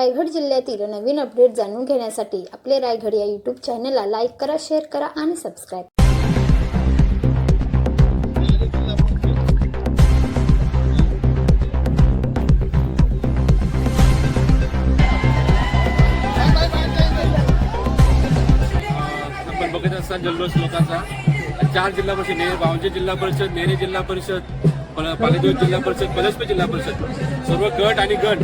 रायगड जिल्ह्यातील नवीन अपडेट जाणून घेण्यासाठी आपले रायगड या यूट्यूब चॅनलला लाईक करा शेअर करा आणि सबस्क्राईब आपण बघत असता जल्लोष लोकांचा. चार जिल्हा परिषद नेर भावजे जिल्हा परिषद नेरे जिल्हा परिषद. पल- पालेदेव जिल्हा परिषद पलसपे जिल्हा परिषद. सर्व गट आणि गट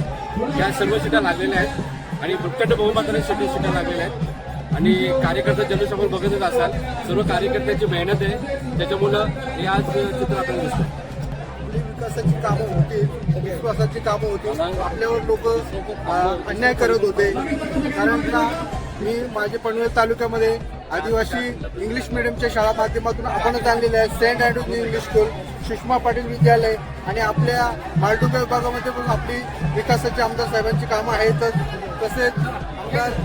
या सर्व सीटा लागलेल्या आहेत. आणि प्रचंड बहुमताने सर्व सीटा लागलेल्या आहेत. आणि कार्यकर्ता जनसमोर बघतच असाल सर्व कार्यकर्त्यांची मेहनत आहे. त्याच्यामुळं हे आज चित्र आपल्याला दिसतं विकासाची कामं होती विश्वासाची कामं होती. आपल्यावर लोक अन्याय करत होते. कारण का मी माझे पनवेल तालुक्यामध्ये आदिवासी इंग्लिश मिडियमच्या शाळा माध्यमातून आपणच आणलेल्या आहेत. Saint Andrew's English School Sushma Patil विद्यालय आणि आपल्या मालडुका विभागामध्ये पण आपली विकासाची आमदार साहेबांची कामं आहेतच तसेच आमदार अं,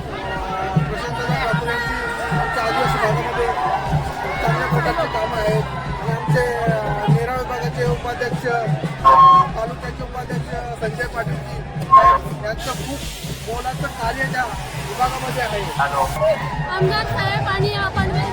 आमच्या आदिवासी भागामध्ये चांगल्या प्रकारची कामं आहेत. आणि आमचे नेराळ विभागाचे उपाध्यक्ष तालुक्याचे उपाध्यक्ष संजय पाटीलजी साहेब यांचं खूप मोलाचं कार्य त्या विभागामध्ये आहे. आमदार साहेब आणि पनवेल